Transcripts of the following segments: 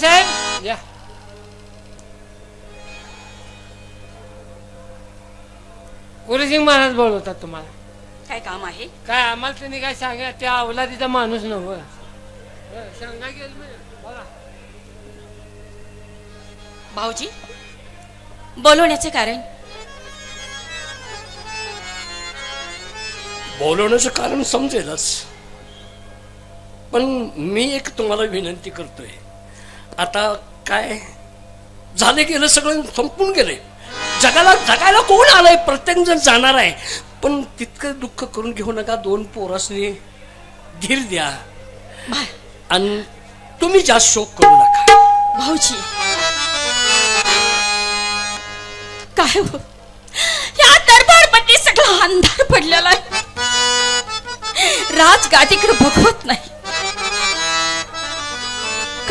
साहेब या गुरुसिंग महाराज बोलवतात तुम्हाला. काय काम आहे? काय आम्हाला त्यांनी काय सांगा त्या अवलादीचा माणूस नव्ह. सांगा गेल बघा भाऊजी बोलवण्याचे कारण? बोलवण्याचं कारण समजेलच. पण मी एक तुम्हाला विनंती करतोय. आता काय? झाले गेलं सगळं संपून गेले. जगाला जगायला कोण आलंय? प्रत्येक जण जाणार आहे. पण तितकं दुःख करून घेऊ नका. दोन पोरासनी धीर द्या. आणि तुम्ही जास्त शोक करू नका. भाऊजी. काय हो? या दरबारमध्ये सगळा अंधार पडलेला आहे. राजगादीकडे बघवत नाही.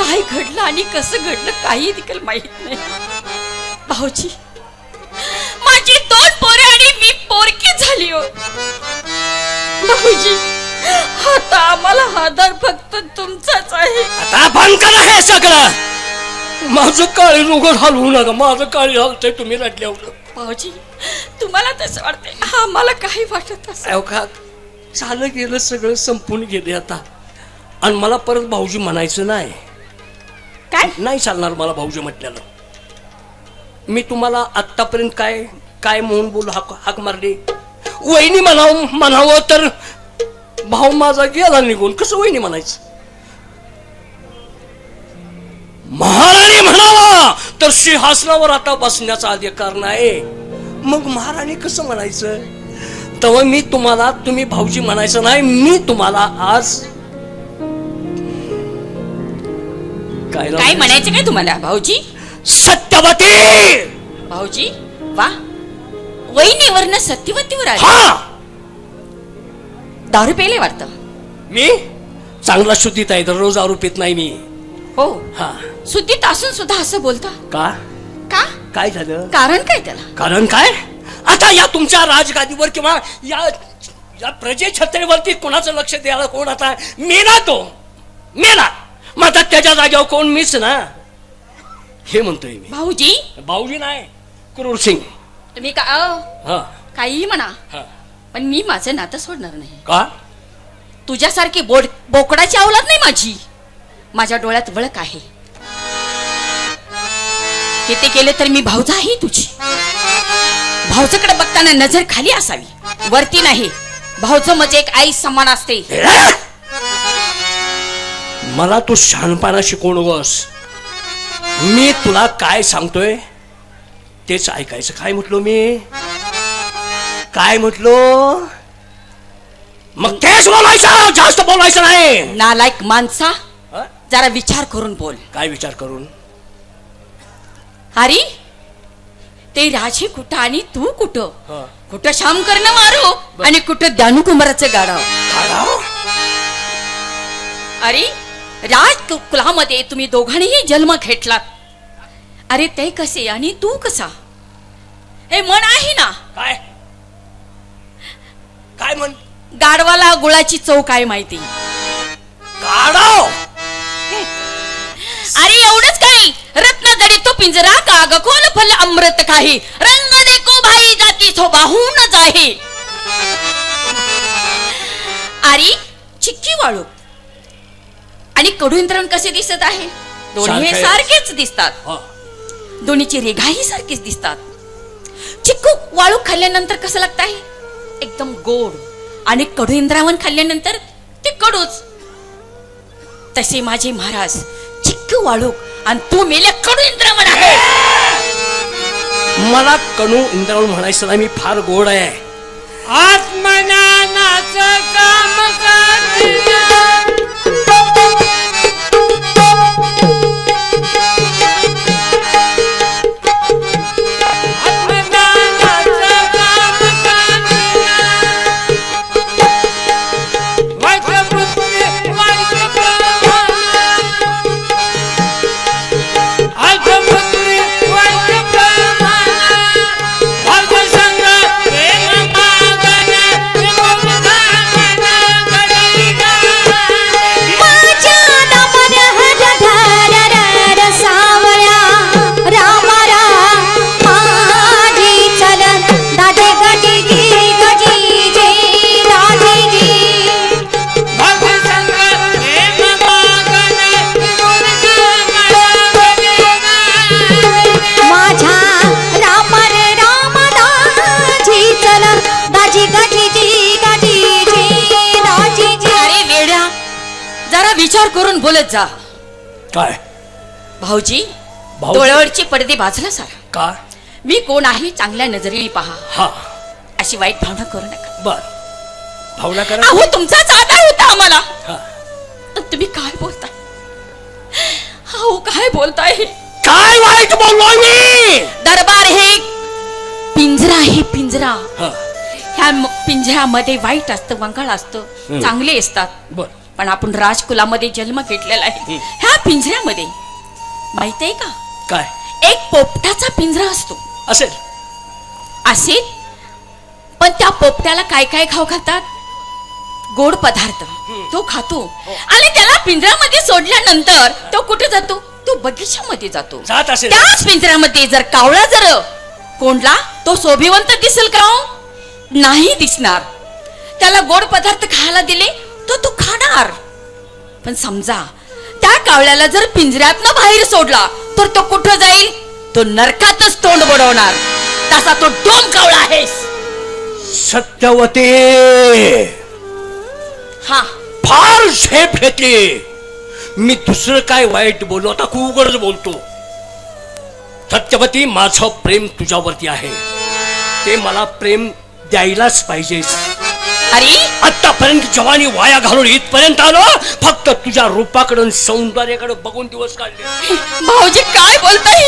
काय घडलं आणि कसं घडलं काही देखील माहीत नाही. भाऊजी माझी दोन पोरे आणि मी पोरकी झाली हो. भाऊजी आता आम्हाला आधार फक्त तुमचाच आहे. आता बंद करा हे सगळं. माझं काळी उघड हलवू नका माझं काळी हलतंय तुम्ही रडल्यावर भाऊजी तुम्हाला तसं वाटते आम्हाला काही वाटत असं अवघात झालं गेलं सगळं संपून गेले आता. आणि मला परत भाऊजी म्हणायचं नाही. काय? नाही चालणार मला भाऊजी म्हटल्यानं. मी तुम्हाला आत्तापर्यंत काय काय म्हणून बोल हाक हाक मारली? वहिनी म्हणावं म्हणावं तर भाऊ माझा गेला निघून. कसं वहिनी म्हणायचं? महाराणी म्हणावा तर सिंहासनावर आता बसण्याचा अधिकार नाही मग महाराणी कसं म्हणायचं? तेव्हा मी तुम्हाला तुम्ही भाऊजी म्हणायचं नाही मी तुम्हाला आज काय काय म्हणायचं काय तुम्हाला भाऊजी? सत्यवती! भाऊजी वा. वहिनीवरनं सत्यवतीवर आले. हा! दारू पेले वाटतं. मी? चांगला शुद्धीत आहे दररोज दारू पित नाही मी. हो. हा. सुद्धित असून सुद्धा असं बोलता. का? का? काय झालं? कारण काय त्याला? कारण काय? आता या तुमच्या राजगादीवर किंवा या या प्रजे छत्रेवरती कोणाचं लक्ष द्यायला कोण आता? मेला तो. मेला मग आता त्याच्या जागेवर कोण मीच ना? हे म्हणतोय मी. भाऊजी? भाऊजी नाही क्रूर सिंग. तुम्ही का अहो, हा. काहीही म्हणा. हा. पण मी माझं नातं सोडणार नाही. का? तुझ्यासारखी बोड बोकडाची अवलाद नाही माझी. माझ्या डोळ्यात वळक आहे. किती केले तर मी भाऊजा आहे तुझी. भाऊजाकडे बघताना नजर खाली असावी. वरती नाही. भाऊचं म्हणजे एक आई समान असते. मला तू शहाणपणा शिकवू नकोस मी तुला काय सांगतोय तेच ऐकायचं. काय म्हटलो मी? काय म्हटलो? मग तेच बोलायचं जास्त बोलायचं नाही. नालायक माणसा? जरा विचार करून बोल. काय विचार करून? अरे ते राजे कुठं आणि तू कुठं? हं. कुठं श्याम करणं मारू आणि कुठं दानू कुंभाराचं गाडाव खाडाव? अरे राज कु- कुलामध्ये तुम्ही दोघांनीही जन्म घेतलात अरे ते कसे आणि तू कसा? हे मन आहे ना? काय? काय म्हण? गाडवाला गुळाची चव काय माहिती? काढाव अरे एवढंच काही. रत्न जरी तो पिंजरा काग खोल फल अमृत काही. रंग देखो भाई जाती तो बाहून जाहे. अरे चिक्की वाळू. आणि कडुइंद्रण कसे दिसत आहे? दोन्ही हे सारखे. सारखेच दिसतात. हं. दोन्हीची रेघाही सारखीच दिसतात. चिक्कू वाळू खाल्ल्यानंतर कसं लागत आहे? एकदम गोड. आणि कडू इंद्रावन खाल्ल्यानंतर ते कडूच. तसे माझे महाराज चिक्कू वाळू आणि तू मेल्या कडू इंद्रावन आहे. मला कणू इंद्रावून म्हणायचं नाही मी फार गोड आहे. आत्मज्ञानाचं काम जा. काय? भाऊजी भाऊजी? डोळ्यावरची पडदे बाजूला सारा. का? मी कोण आहे चांगल्या नजरेने पहा. हा. अशी वाईट भावना करू नका. बर. भावना करा. अहो तुमचाच आधार होता आम्हाला. हा. पण तुम्ही काय बोलताय? अहो काय बोलताय? हे? काय वाईट बोललोय मी? दरबार हे पिंजरा आहे पिंजरा. हा. ह्या म- पिंजऱ्यामध्ये वाईट असतं वंगाळ असतं. चांगले असतात. बर. पण आपण राजकुलामध्ये जन्म घेतलेला आहे. ह्या पिंजऱ्यामध्ये. माहीत आहे का? काय? एक पोपटाचा पिंजरा असतो. असेल. असे पण त्या पोपट्याला काय काय खाऊ घालतात? गोड पदार्थ. तो खातो. आणि त्याला पिंजऱ्यामध्ये सोडल्यानंतर तो कुठे जातो? तो बगीच्यामध्ये जातो. जात असेल. त्याच पिंजऱ्यामध्ये जर कावळा जर कोंडला तो शोभिवंत दिसेल का हो? नाही दिसणार. त्याला गोड पदार्थ खायला दिले तो तो खाणार. पण समजा त्या कावळ्याला जर पिंजऱ्यातनं बाहेर सोडला तर तो कुठं जाईल? तो नरकातच तोंड बुडवणार. तसा तो डोम कावळा आहेस. सत्यवते! हा. फार झेप घेतली. मी दुसरं काय वाईट बोललो आता खूप उघडच बोलतो. सत्यवती माझं प्रेम तुझ्यावरती आहे. ते मला प्रेम द्यायलाच पाहिजेस. अरे? आतापर्यंत जवानी वाया घालून इथपर्यंत आलो फक्त तुझ्या रूपाकडे आणि सौंदर्याकडे बघून दिवस काढले. भाऊजी काय बोलताय?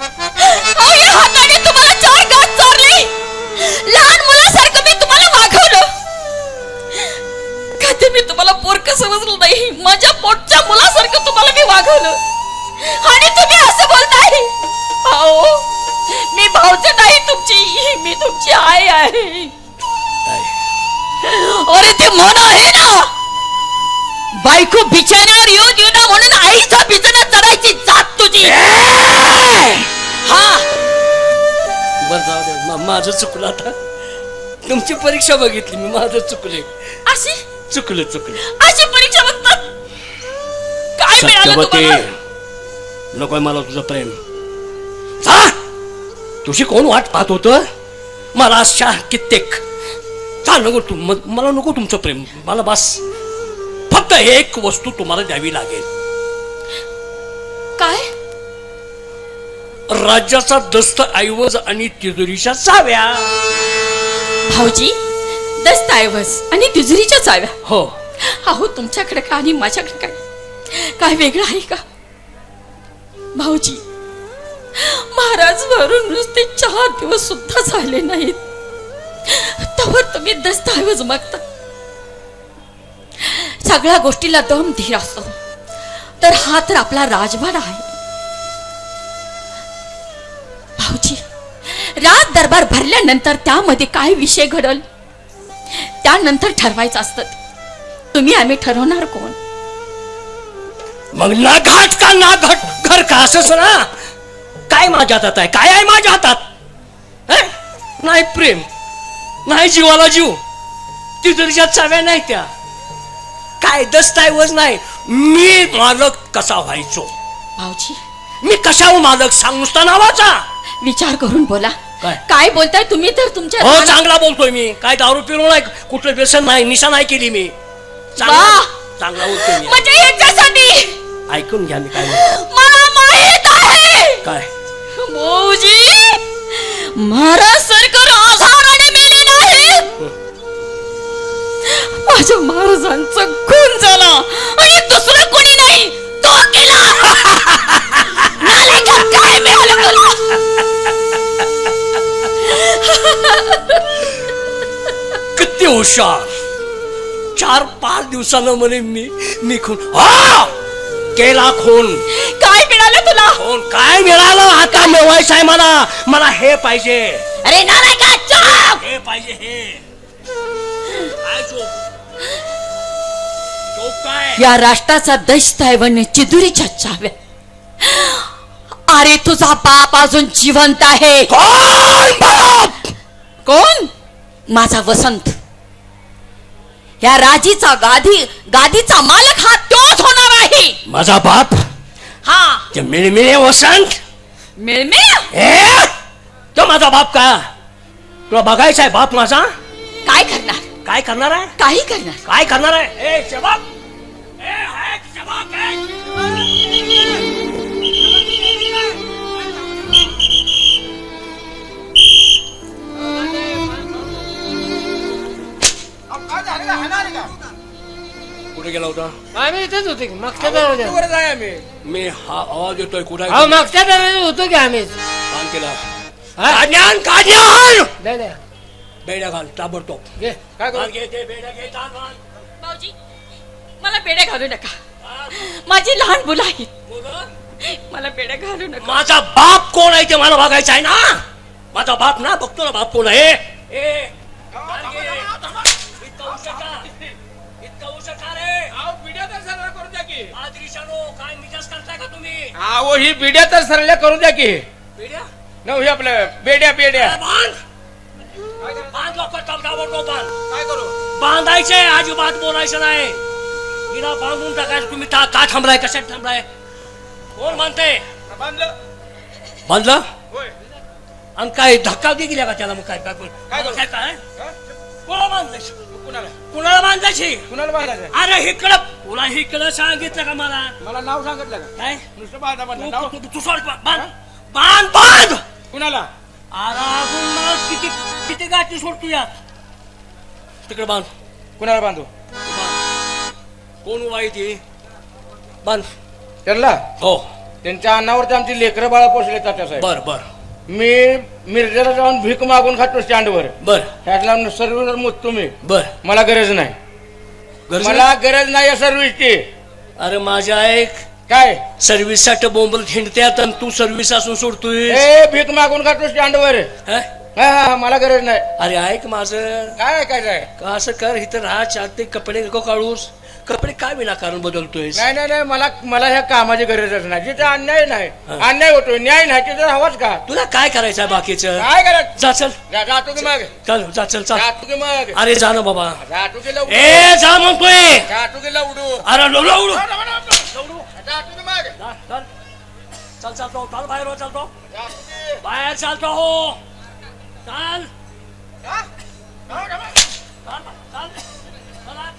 अहो, या हाताने तुम्हाला चार गात चारले. लहान मुलासारखं मी तुम्हाला वागवलं. कधी मी तुम्हाला पोरक समजलं नाही? माझ्या पोटच्या मुलासारखं तुम्हाला मी वागवलं. आणि तुम्ही असं बोलताय? अहो मी भाऊचं नाही तुमची मी तुमची आई आहे. अरे ते मन आहे ना. बायको बिछाण्यावर येऊ देऊ ना म्हणून आईचा बिछाना चढायची जात तुझी. हा. बर जाऊ दे. मा- माझं चुकलं आता. तुमची परीक्षा बघितली मी. माझं चुकले अशी? चुकलं चुकलं. अशी परीक्षा बघतात? काय मिळालं सत्यवती तुम्हाला? नकोय मला तुझं प्रेम. जा! तुझी कोण वाट पाहत होत? मला अशा कित्येक जा नको तू म- मला नको तुमचं प्रेम. मला बस. फक्त एक वस्तू तुम्हाला द्यावी लागेल. काय? राज्याचा दस्त ऐवज आणि तिजोरीच्या चाव्या. भाऊजी दस्तऐवज आणि तिजोरीच्या चाव्या. हो. अहो तुमच्याकडे काय आणि माझ्याकडे काय? काय वेगळं आहे का? भाऊजी महाराज वरून नुसते चार दिवस सुद्धा झाले नाहीत. तवर तुम्ही दस्तऐवज मागता. सगळ्या गोष्टीला दम धीर असतो. तर हा तर आपला राजभाड आहे. भाऊजी रात दरबार भरल्यानंतर त्यामध्ये काय विषय घडल? त्यानंतर ठरवायचं असतं. तुम्ही आम्ही ठरवणार कोण? मग ना घाट का ना घट घर का असं ना काय माझ्या हातात आहे? काय आहे माझ्या हातात? नाही प्रेम. नाही जीवाला जीव. तिजोरीच्या चाव्या नाही त्या काय दस्तऐवज नाही. मी मालक कसा व्हायचो? भाऊजी. मी कशावर मालक? सांग नुसता नावाचा. विचार करून बोला. काय? काय बोलताय तुम्ही तर तुमच्या हो रानात- चांगला बोलतोय मी. काय दारू पिलो नाही कुठलं व्यसन नाही निशा नाही केली मी. चांगला वाह! चांगला बोलतोय म्हणजे याच्यासाठी. ऐकून घ्या मी काय म्हणतो. मला माहीत हुशार चार पाच दिवसानं म्हणे मी मी खून. हा! केला खून. काय मिळालं तुला? खून काय मिळालं? आता मिळवायचं आहे मला मला हे पाहिजे. अरे चुप! हे पाहिजे हे. काय काय? या राष्ट्राचा दैस्तायवने चिदुरीच्या चाव्या. अरे तुझा बाप अजून जिवंत आहे. कोण बाप कोण? माझा वसंत. या राजीचा गादी गादीचा मालक हा तोच होणार आहे. माझा बाप? हा. मिळमिळे हो वसंत मिळमिळ? तो माझा बाप का? तुला बघायचा आहे बाप माझा? काय करणार? काय करणार आहे? काही करणार. काय करणार आहे? ए शबाब! ए हाय, शबाब, ए, शबाब. होता. आम्ही इथेच होतो की मागच्या वर जाय आम्ही. मी हा आवाज येतोय कुठे? अहो मागच्या दरवाज्यात होतो की आम्हीच काम केला. हा? द्या द्या बेड्या घाल ताबडतोब. घे. काय करू? घाल घे ते बेड्या घे ताण घाल. भाऊजी मला बेड्या घालू नका. माझी लहान मुलं आहेत. मला? बेड्या घालू नका. माझा बाप कोण आहे ते मला बघायचं आहे ना? माझा बाप ना बघतो ना बाप कोण आहे. ए, घाल घे. इतका उशीर का? इतका उशीर का रे? अहो, बिड्या तर सरळ करू द्या की. आदरीशानो, काय मिजाज करताय का तुम्ही? अहो ही बिड्या तर सरळ करू द्या की. बेड्या? नव हे आपलं बेड्या बेड्या. बांध! बांध लवकर ताबडतोब बांध काय करू? बांधायचे अजिबात बोलायचं नाही. हिला बांधून टाकायचं तुम्ही का का थांबलाय कशात थांबलाय? कोण म्हणते बांधलं. बांधलं? होय. आणि काय धक्का दे गेल्या का त्याला मग काय? काय काय? काय काय? हा? कोणाला? बांधायची कुणाला बांधायची? कुणाला बांधायचं? अरे इकडं तुला इकडं सांगितलं का मला? मला नाव सांगितलं का? काय? नुसतं बांधा बांधा तू- नाव? तू- तू- तू सोड बांध. बांध बांध! कुणाला? अरे अजून मला किती किती गाठी सोडतो यात तिकडे बांध. कुणाला बांधू? कोण उभा आहे ती? बांध. त्यांना? हो. त्यांच्या अन्नावरती आमची लेकरं बाळा पोचले तात्यासाहेब बर बर. मी मिरजेला जाऊन भीक मागून खातो स्टँडवर. बर. ह्यातला सर्व्हिस तुम्ही बर. मला गरज नाही. गरज मला गरज नाही या सर्व्हिसची. अरे माझ्या ऐक काय? सर्व्हिससाठी बोंबल हिंडत्यात आणि तू सर्व्हिस असून सोडतोय ए भीक मागून खातो स्टँडवर. हं? हा हा मला गरज नाही. अरे ऐक माझं. काय काय काय का असं कर इथं राहा चार ते कपडे नको काढूस. कपडे काय विनाकारण बदलतोय नाही नाही नाही मला मला ह्या कामाची गरजच नाही. जिथे अन्याय नाही. अन्याय होतो न्याय नाही तिथे हवाच का? तुला काय करायचं आहे बाकीचं? काय करत जा चल. जा- जातो की मग. चल जा चल चल. जातो की मग. अरे जा ना बाबा. जातो की लवडू ए जा म्हणतोय जातो की लवडू. अरे लवडू. लवडू जातो की मग. जा, चल. चल चालतो. चाल बाहेर हो चालतो. जातो की. बाहेर चालतो हो. चाल. हा? हा, का मग? चाल चाल. चला.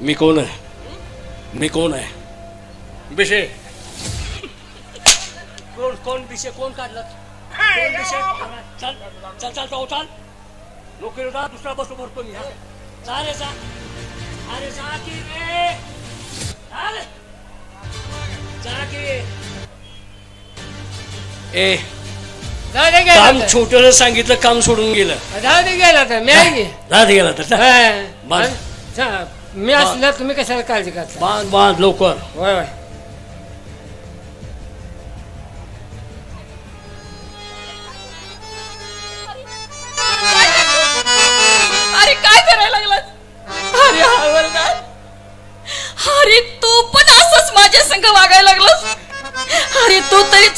मी कोण आहे? मी कोण आहे? विषय. कोण कोण विषय कोण काढला? कोण विषय? चल चल चल तो चाल लोक येतात दुसरा बसू भरतो मी हा. जा. अरे जा की रे. चाल जा की. ए जाऊ दे काम गेला छोटं सांगितलं काम सोडून गेलं. जाऊ दे गेला तर. मी आहे की? राहत गेला तर. हा. चा- मी असलं तुम्ही कशाला काळजी करता? बांध बांध लवकर. होय होय.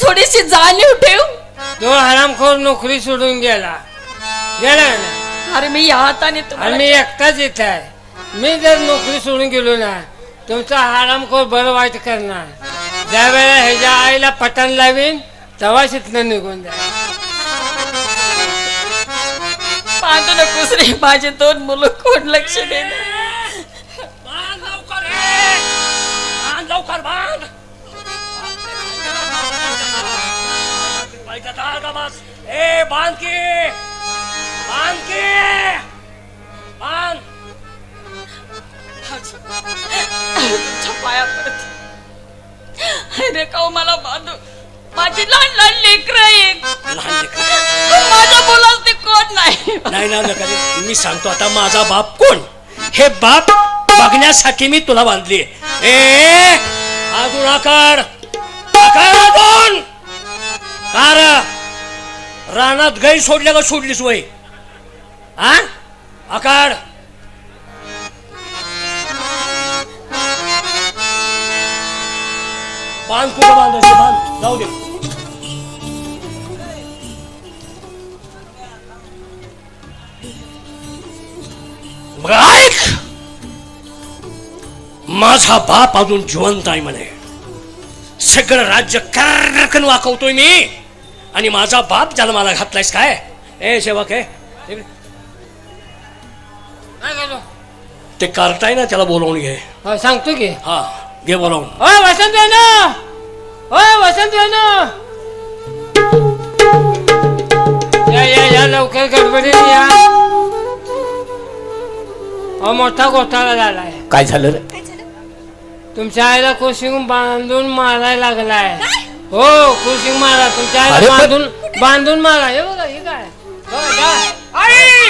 थोडीशी जाणीव ठेव. तो हरामखोर नोकरी सोडून गेला. गेला ना? अरे मी या हाताने आणि तुम्हाला मी एकटाच इथं आहे. मी जर नोकरी सोडून गेलो ना तुमचा हरामखोर बरं वाईट करणार. ज्या वेळेला ह्याच्या आईला पटण लावीन तेव्हाच इथनं निघून जा बांधू नकोस रे माझे दोन मुलं कोण लक्ष देणार. बस ए बांध की बांध की बांध तुमच्या पाया पडते अरे का मला बांधू. माझी लहान लहान लेकर एक लहान लेकरं. माझ्या मुलाच ते कोण नाही? नाही ना नका रे. मी सांगतो आता माझा बाप कोण? हे बाप बघण्यासाठी मी तुला बांधली ए अजून आकार आकार अजून कार. रानात गाई सोडल्या का सोडलीस वय. हा आकार बांध कुठं बांधायचं बांध? जाऊ दे. मग ऐक. माझा बाप अजून जिवंत आहे म्हणे. सगळं राज्य कर्रकन वाकवतोय मी. आणि माझा बाप जन्माला घातलायस काय? ए सेवक आहे ते आहे ना त्याला बोलावून घे. हो सांगतो की. हा घे बोलावून. होय वसंत वेणू होय वसंत वेणू या या या लवकर गडबडीने या. अहो मोठा घोटाळा झालाय. काय झालं रे? तुमच्या आईला कोशिंग बांधून मारायला लागलाय. हो कोशिंग मारा तुमच्या अरे आईला पण- बांधून बांधून मारा. हे बघा हे काय? बघा, जा. आई!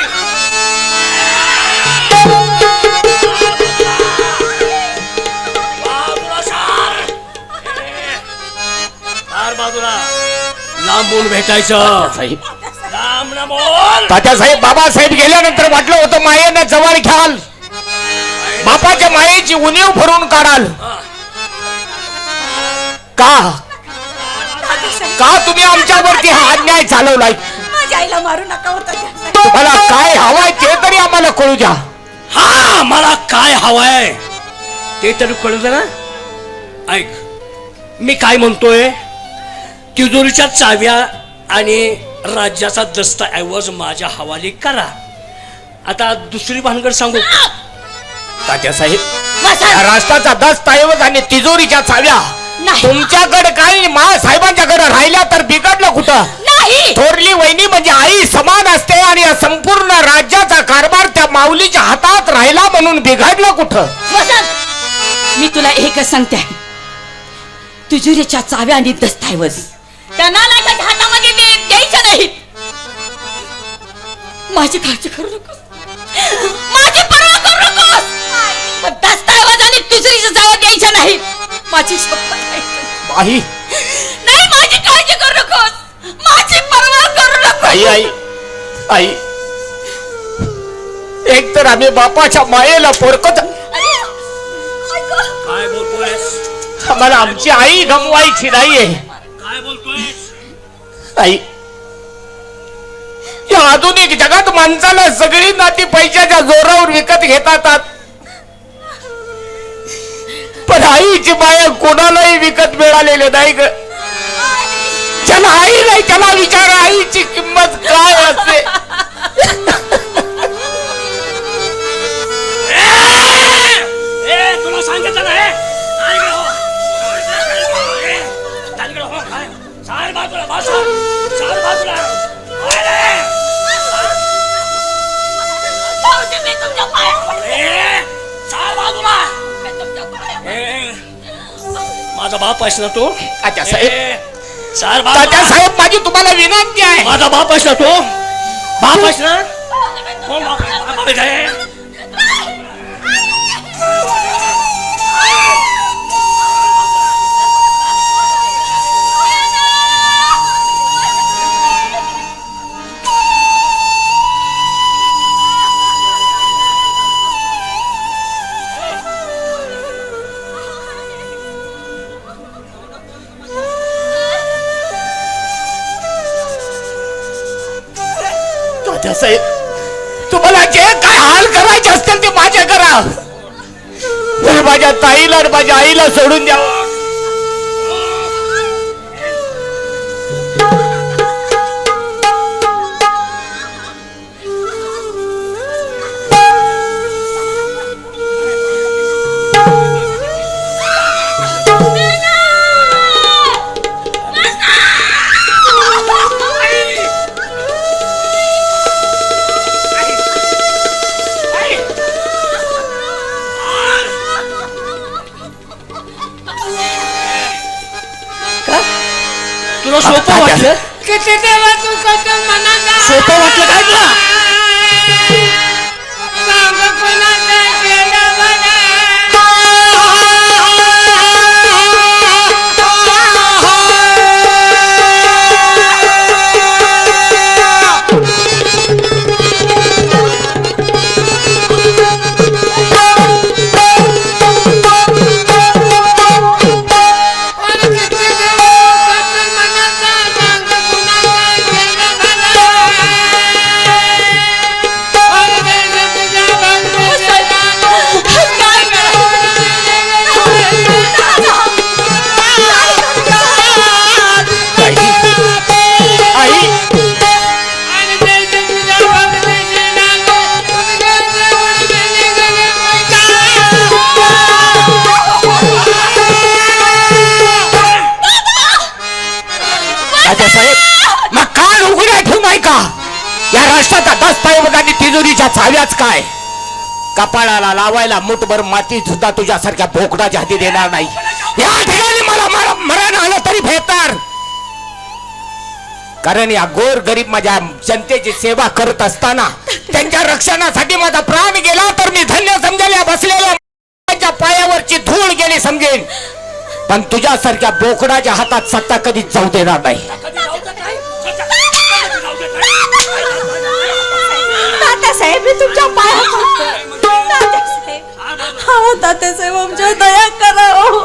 बाजूला सार! सार बाजूला लांबून भेटायचं. साहेब. लांब ना बोल. तात्यासाहेब बाबासाहेब गेल्यानंतर वाटलं होतं मायेनं जवळ घ्याल. बापाच्या मायेची उणीव भरून काढाल. का? का तुम्ही आमच्यावरती हा अन्याय चालवलाय? माझ्या आईला मारू नका होता तुम्हाला काय हवाय ते तरी आम्हाला कळू द्या. हा मला काय हवंय? ते तरी कळलं ना. ऐक मी काय म्हणतोय? तिजोरीच्या चाव्या आणि राज्याचा दस्तऐवज माझ्या हवाली करा. आता दुसरी भानगड सांगू. तात्यासाहेब या राष्ट्राचा दस्तऐवज आणि तिजोरीच्या चाव्या. तुमच्याकडे काही मा साहेबांच्याकडे राहिल्या तर बिघडलं कुठं? नाही. थोरली वहिनी म्हणजे आई समान असते आणि या संपूर्ण राज्याचा कारभार त्या माऊलीच्या हातात राहिला म्हणून बिघडलं कुठं? मी तुला एकच सांगते. आहे चाव्या आणि दस्ताऐवज त्या नालायकाच्या हातामध्ये नाहीत. माझी काळजी करू नकोस. माझी पर्वा करू नकोस. दस्ताऐवज आणि तुझुरीच्या चाव्या द्यायच्या नाहीत. माझी शपथ आहे. नाही माझी काळजी करू नकोस. माझी पर्वा करू नकोस. आई आई आई. एक तर आम्ही बापाच्या मायेला पोरकत अरे, ऐक. काय बोलतोयस? आम्हाला आमची आई गमवायची नाहीये. काय बोलतोयस? आई. या आधुनिक जगात माणसाला सगळी नाती पैशाच्या जोरावर विकत घेतात. पण आईची माया कोणालाही विकत मिळालेले नाही ग. ज्याला आई नाही त्याला विचार आईची किंमत काय असते. ए तुला सांगितलं हे? माझा बाप आहेस ना तो? अच्छा, साहेब. बाजूला तात्यासाहेब माझी तुम्हाला विनंती आहे. माझा बाप आहेस ना तो? बाप आहेस ना कोण बाप आहे? बाप आहे काय? तात्यासाहेब तुम्हाला जे काय हाल करायचे असतील ते माझ्या करा माझ्या ताईला आणि माझ्या आईला सोडून द्या हव्याच काय? कपाळाला लावायला मुठभर माती सुद्धा तुझ्यासारख्या भोकडाच्या हाती देणार नाही. या ठिकाणी मला मरण आलं तरी भेटणार. कारण या गोर गरीब माझ्या जनतेची सेवा करत असताना त्यांच्या रक्षणासाठी माझा प्राण गेला तर मी धन्य समजेल या बसलेल्या त्यांच्या पायावरची धूळ गेली समजेन. पण तुझ्यासारख्या बोकडाच्या हातात सत्ता कधीच जाऊ देणार नाही. तात्यासाहेब आमच्या दया करा हो.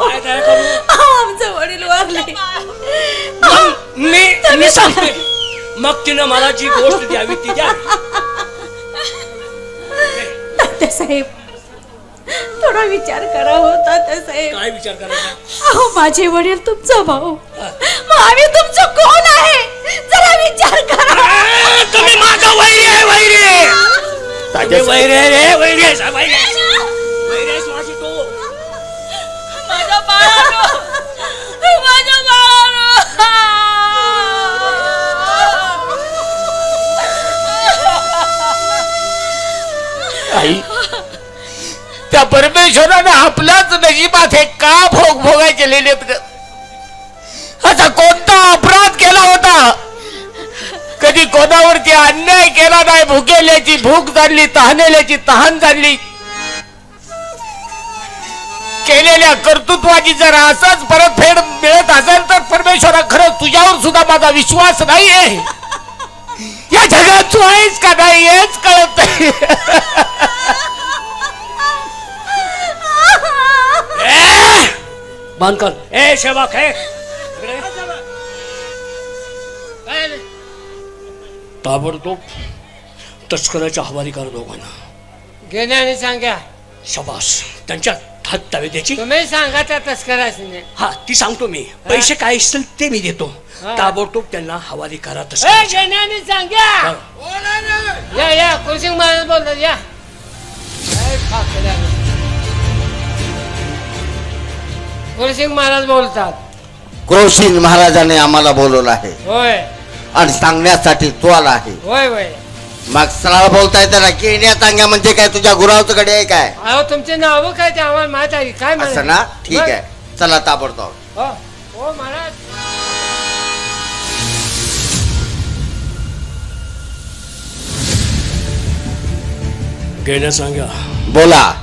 अहो, आमचे वडील वारले. मी मी सांगते. मग तिनं मला जी गोष्ट द्यावी ती द्या. तात्यासाहेब थोडा विचार करा हो तात्यासाहेब काय विचार करायचा? अहो माझे वडील तुमचा भाऊ. मग आम्ही तुमचं कोण आहे? जरा विचार करा. आ, तुम्ही माझा वैरी आहे वैरी. तुम्ही वैरी आहे रे वैरी आहे साहेब, वैरी आहे. माझ्या बाळानो आई त्या परमेश्वराने आपल्याच नशिबात हे का भोग भोगाय केलेले ग? असा कोणता अपराध केला होता? कधी कोणावरती अन्याय केला नाही भुकेल्याची भूक जाणली तहानेल्याची तहान जाणली. केलेल्या कर्तृत्वाची जर असंच परतफेड मिळत असेल तर परमेश्वरा खरं तुझ्यावर सुद्धा माझा विश्वास नाहीये या जगात तू आहेस का नाही हेच कळत नाही ए! बंद कर ए शेवक हे इकडे. काय रे? ताबडतोब तस्कराच्या हवाली कर दोघांना गेल्याने सांगा शबास त्यांच्या हात तावे द्यायची तुम्ही सांगा त्या तस्कराशी हा ती सांगतो मी. पैसे काय असतील ते मी देतो. ताबडतोब त्यांना हवाली करा सांगा या या कुलसिंग महाराज बोलतात या. काय महाराज बोलतात. क्रोशीन महाराजाने आम्हाला बोलवलं आहे. होय. आणि सांगण्यासाठी तू आला आहे. होय होय. मग सरळ बोलता येतं ना केण्या तांग्या म्हणजे काय? तुझ्या गुरावचं कडे आहे काय? अहो तुमचे नाव काय ते आम्हाला माहीत आहे. काय? असं ना? ठीक. आहे. चला ताबडतोब. हो हो महाराज. घेण्या सांगा. बोला.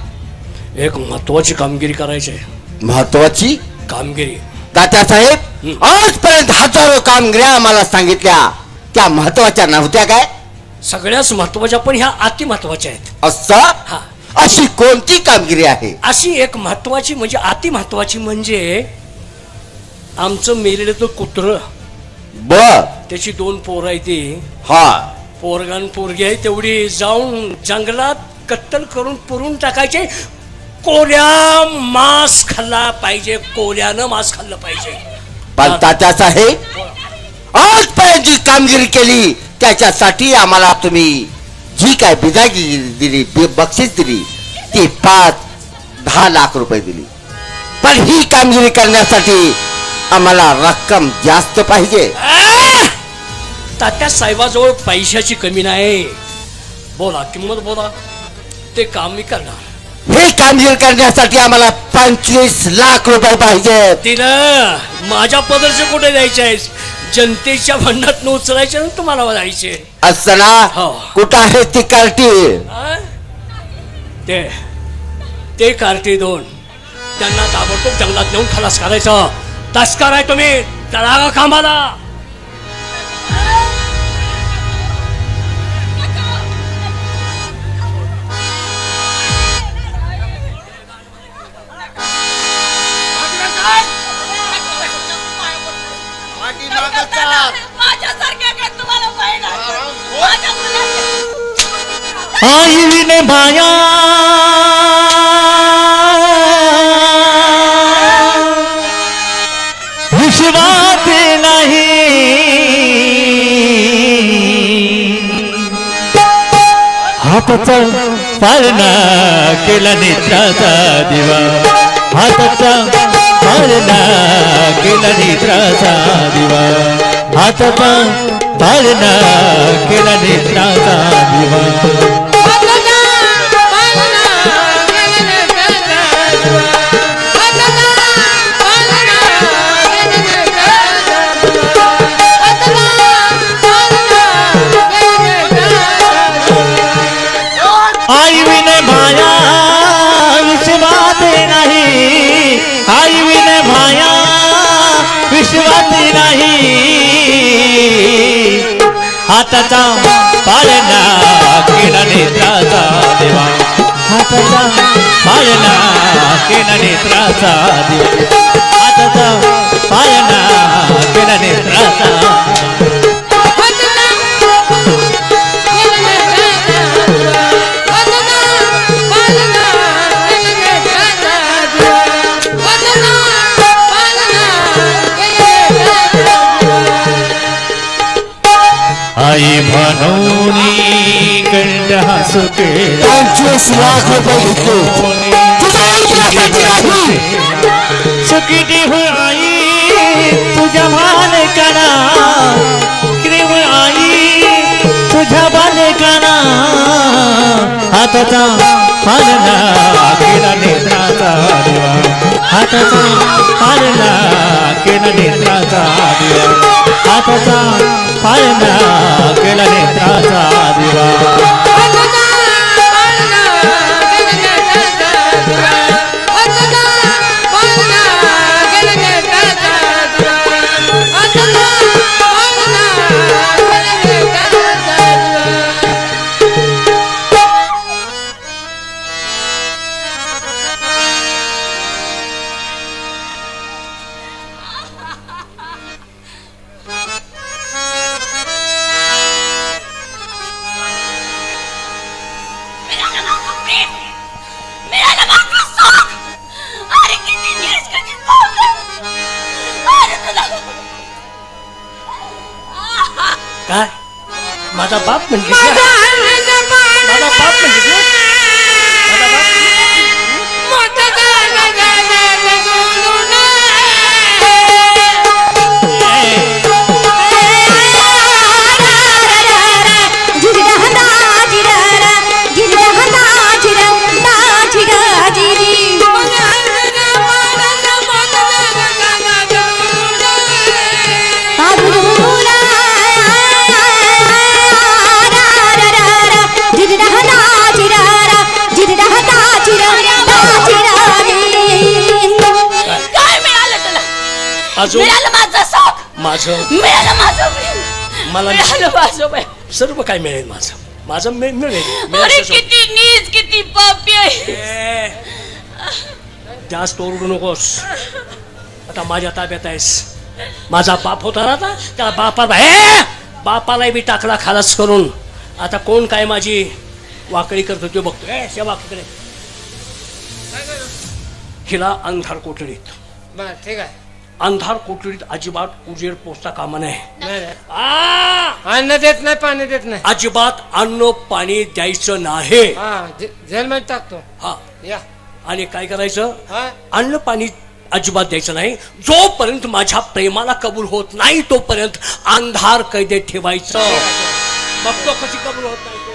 एक महत्वाची कामगिरी करायची आहे. महत्वाची? कामगिरी. तात्यासाहेब हं. आजपर्यंत हजारो कामगिऱ्या आम्हाला सांगितल्या. त्या महत्त्वाच्या नव्हत्या काय? सगळ्याच महत्त्वाच्या पण ह्या अति महत्त्वाच्या आहेत. असं? हा. अशी कोणती कामगिरी आहे? अशी एक महत्वाची म्हणजे अति महत्वाची म्हणजे आमचं मेलेलं तो कुत्र. बर. त्याची दोन पोरं आहे ती. हा. पोरगान पोरगी आहे तेवढी जाऊन जंगलात कत्तल करून पुरून टाकायचे. कोल्या मांस खाल्ला पाहिजे कोल्यानं मांस खाल्लं पाहिजे. पण तात्यासाहेब आजपर्यंत जी कामगिरी केली. त्याच्यासाठी आम्हाला तुम्ही जी काय बिदागी दिली बक्षीस दिली ती पाच दहा लाख रुपये दिली. पण ही कामगिरी करण्यासाठी आम्हाला रक्कम जास्त पाहिजे! तात्या साहेबाजवळ पैशाची कमी नाही. बोला किंमत बोला. ते काम मी करणार. ही कामगिरी करण्यासाठी आम्हाला पंचवीस लाख रुपये पाहिजे तिनं माझ्या पदरचे कुठे द्यायचे आहेत? जनतेच्या भांडात उचलायचे ना तुम्हाला जायचे ना हो. कुठं आहे ती कार्टी? आ? ते ते कार्टी दोन. त्यांना ताबडतोब जंगलात नेऊन खलास करायचं. तस्कार आहे तुम्ही. तळागा कामाला माझ्यासारख्या काय तुम्हाला आईने विश्वास नाही. हाताचा पाळणा केला नेत्राचा दिवा. हाताचा पाळणा केला नेत्राचा दिवा हाताचा पाळणा केला नेत्राचा दिवा हाताचा पाळणा केला नेत्राचा देवा. हाताचा पाळणा केला नेत्राचा देवा. केला पंचवीस लाख रुपये घेतले सुखी आई तुझ्या बालकाना क्रीम आई तुझ्या बालकाना हाताचा पालना केला नेत्राचा देवा. हाताचा पालना केला नेत्राचा देवा. हाताचा पालना केला नेत्राचा माझा बाप अजून मिळालं माझं सुख. माझं. मिळालं माझं प्रेम. मला मिळालं माझं प्रेम. सर्व काय मिळेल माझं? माझं मिळ- मिळेल. अरे किती नीच किती पापी आहे. ए, जास्त ओरडू नकोस. आता माझ्या ताब्यात आहेस. माझा बाप होता ना आता? त्या बापा हे बापालाही बी टाकला खालास करून. आता कोण काय माझी वाकडी करतो ते बघतो. ए त्या वाकडे हिला अंधार कोठडीत. बर ठीक आहे. अंधार कोठडीत अजिबात उजेड पोचता कामा नये. आ! अन्न देत नाही पाणी देत नाही. अजिबात अन्न पाणी द्यायचं नाही. हा जेलमध्ये टाकतो. हा. या. आणि काय करायचं? हा. अन्न पाणी अजिबात द्यायचं नाही. जोपर्यंत माझ्या प्रेमाला कबूल होत नाही तोपर्यंत अंधार कैदेत ठेवायचं. बघतो कशी कबूल होत नाही?